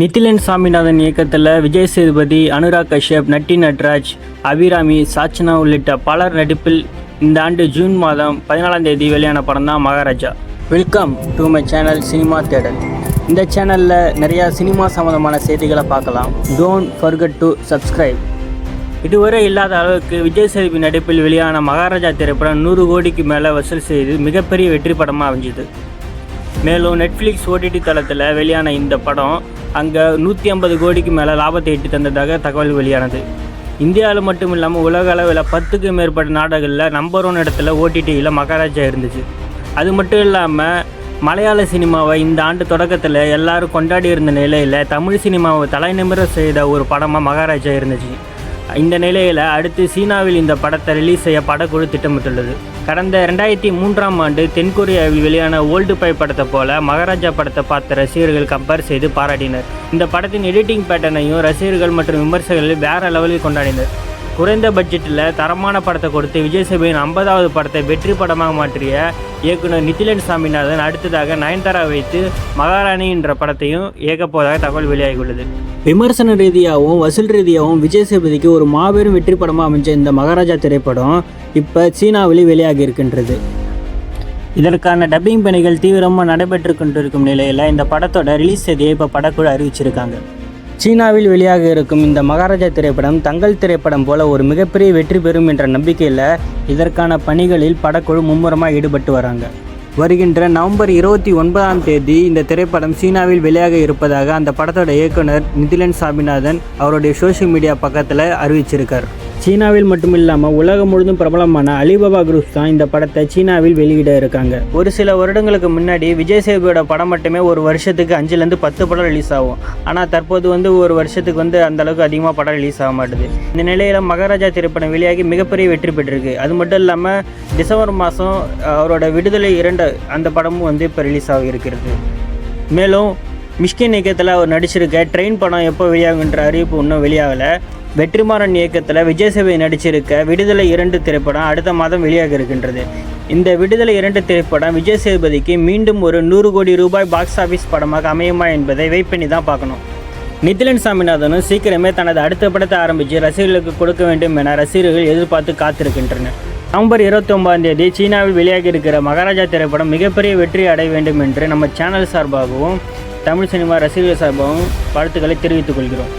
நிதிலன் சாமிநாதன் இயக்கத்தில் விஜய் சேதுபதி அனுராக் கஷ்யப் நட்டி நட்ராஜ் அபிராமி சாச்சனா உள்ளிட்ட பலர் நடிப்பில் இந்த ஆண்டு ஜூன் மாதம் பதினாலாம் தேதி வெளியான படம் தான் Maharaja. Welcome to my channel cinema தேடல் இந்த சேனலில் நிறையா சினிமா சம்மந்தமான செய்திகளை பார்க்கலாம். டோன்ட் ஃபர்கட் டு சப்ஸ்கிரைப் இதுவரை இல்லாத அளவுக்கு விஜய் சேதுபதி நடிப்பில் வெளியான மகாராஜா திரைப்படம் நூறு கோடிக்கு மேலே வசூல் செய்து மிகப்பெரிய வெற்றி படமாக அமைஞ்சுது. மேலும் நெட்ஃப்ளிக்ஸ் ஓடிடி தளத்தில் வெளியான இந்த படம் அங்கே நூற்றி ஐம்பது கோடிக்கு மேலே லாபத்தை ஈட்டி தந்ததாக தகவல் வெளியானது. இந்தியாவில் மட்டும் இல்லாமல் உலக அளவில் பத்துக்கும் மேற்பட்ட நாடுகளில் நம்பர் ஒன் இடத்துல ஓடிடியில் மகாராஜா இருந்துச்சு. அது மட்டும் இல்லாமல் மலையாள சினிமாவை இந்த ஆண்டு தொடக்கத்தில் எல்லாரும் கொண்டாடி இருந்த நிலையில் தமிழ் சினிமாவை தலைநிமிர செய்த ஒரு படமாக மகாராஜா இருந்துச்சு. இந்த நிலையில் அடுத்து சீனாவில் இந்த படத்தை ரிலீஸ் செய்ய படக்குழு திட்டமிட்டுள்ளது. கடந்த ரெண்டாயிரத்தி மூன்றாம் ஆண்டு தென்கொரியாவில் வெளியான ஓல்டு பை படத்தை போல மகாராஜா படத்தை பார்த்த ரசிகர்கள் கம்பேர் செய்து பாராட்டினர். இந்த படத்தின் எடிட்டிங் பேட்டர்னையும் ரசிகர்கள் மற்றும் விமர்சகர்கள் வேற லெவலில் கொண்டாடினர். குறைந்த பட்ஜெட்டில் தரமான படத்தை கொடுத்து விஜய் சேபியின் ஐம்பதாவது படத்தை வெற்றி படமாக மாற்றிய இயக்குனர் நித்திலன் சாமிநாதன் அடுத்ததாக நயன்தாரா வைத்து மகாராணி என்ற படத்தையும் இயக்கப்போவதாக தகவல் வெளியாகியுள்ளது. விமர்சன ரீதியாகவும் வசூல் ரீதியாகவும் விஜய் சேதுபதிக்கு ஒரு மாபெரும் வெற்றி படமாக அமைஞ்ச இந்த மகாராஜா திரைப்படம் இப்போ சீனாவில் வெளியாகி இருக்கின்றது. இதற்கான டப்பிங் பணிகள் தீவிரமாக நடைபெற்று கொண்டிருக்கும் நிலையில் இந்த படத்தோட ரிலீஸ் தேதியை இப்போ படக்குழு அறிவிச்சிருக்காங்க. சீனாவில் வெளியாக இருக்கும் இந்த மகாராஜா திரைப்படம் தங்கள் திரைப்படம் போல ஒரு மிகப்பெரிய வெற்றி பெறும் என்ற நம்பிக்கையில் இதற்கான பணிகளில் படக்குழு மும்முரமாக ஈடுபட்டு வராங்க. வருகின்ற நவம்பர் இருபத்தி ஒன்பதாம் தேதி இந்த திரைப்படம் சீனாவில் வெளியாக இருப்பதாக அந்த படத்தோட இயக்குனர் நிதிலன் சாமிநாதன் அவருடைய சோஷியல் மீடியா பக்கத்தில் அறிவிச்சிருக்கார். சீனாவில் மட்டும் இல்லாமல் உலகம் முழுதும் பிரபலமான அலிபாபா குரூப்ஸ் தான் இந்த படத்தை சீனாவில் வெளியிட இருக்காங்க. ஒரு சில வருடங்களுக்கு முன்னாடி விஜய் சேதுபதியோட படம் மட்டுமே ஒரு வருஷத்துக்கு அஞ்சுலேருந்து பத்து படம் ரிலீஸ் ஆகும். ஆனால் தற்போது வந்து ஒரு வருஷத்துக்கு வந்து அந்தளவுக்கு அதிகமாக படம் ரிலீஸ் ஆக மாட்டுது. இந்த நிலையில் மகாராஜா திரைப்படம் வெளியாகி மிகப்பெரிய வெற்றி பெற்றிருக்கு. அது மட்டும் இல்லாமல் டிசம்பர் மாதம் அவரோட விடுதலை இரண்டு அந்த படமும் வந்து இப்போ ரிலீஸ் ஆக இருக்கிறது. மேலும் மிஷ்கின் இயக்கத்தில் அவர் நடிச்சிருக்க ட்ரெயின் படம் எப்போ வெளியாகுன்ற அறிவிப்பு இன்னும் வெளியாகலை. வெற்றிமாறன் இயக்கத்தில் விஜய் சேவை நடிச்சிருக்க விடுதலை இரண்டு திரைப்படம் அடுத்த மாதம் வெளியாக இருக்கின்றது. இந்த விடுதலை இரண்டு திரைப்படம் விஜய் சேதுபதிக்கு மீண்டும் ஒரு நூறு கோடி ரூபாய் பாக்ஸ் ஆஃபீஸ் படமாக அமையுமா என்பதை வெயிட் பண்ணி தான் பார்க்கணும். நிதிலன் சாமிநாதனும் சீக்கிரமே தனது அடுத்த படத்தை ஆரம்பித்து ரசிகர்களுக்கு கொடுக்க வேண்டும் என ரசிகர்கள் எதிர்பார்த்து காத்திருக்கின்றனர். நவம்பர் இருபத்தி ஒன்பதாம் தேதி சீனாவில் வெளியாகி இருக்கிற மகாராஜா திரைப்படம் மிகப்பெரிய வெற்றி அடைய வேண்டும் என்று நம்ம சேனல் சார்பாகவும் தமிழ் சினிமா ரசிகர்கள் சார்பாகவும் வாழ்த்துக்களை தெரிவித்துக் கொள்கிறோம்.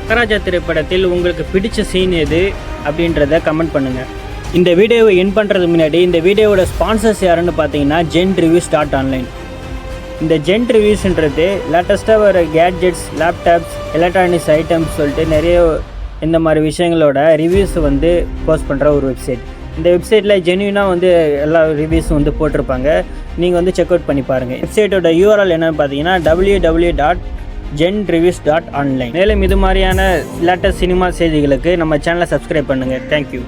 மகாராஜா திரைப்படத்தில் உங்களுக்கு பிடிச்ச சீன் எது அப்படின்றத கமெண்ட் பண்ணுங்கள் இந்த வீடியோவை என் பண்ணுறது முன்னாடி இந்த வீடியோவோட ஸ்பான்சர்ஸ் யாருன்னு பார்த்தீங்கன்னா ஜென் ரிவ்யூஸ் டாட் ஆன்லைன் இந்த ஜென் ரிவ்யூஸ்ன்றது லேட்டஸ்ட்டாக வர கேட்ஜெட்ஸ் லேப்டாப்ஸ் எலக்ட்ரானிக்ஸ் ஐட்டம்ஸ் சொல்லிட்டு நிறைய இந்த மாதிரி விஷயங்களோட ரிவ்யூஸ் வந்து போஸ்ட் பண்ணுற ஒரு வெப்சைட் இந்த வெப்சைட்டில் ஜென்யூனாக வந்து எல்லா ரிவ்யூஸும் வந்து போட்டிருப்பாங்க. நீங்கள் வந்து செக் அவுட் பண்ணி பாருங்கள் வெப்சைட்டோட யூஆர்எல் என்னன்னு பார்த்தீங்கன்னா W W dot Zen reviews dot online மேலும் இது மாதிரியான லேட்டஸ்ட் சினிமா செய்திகளுக்கு நம்ம சேனலை சப்ஸ்கிரைப் பண்ணுங்கள் தேங்க்யூ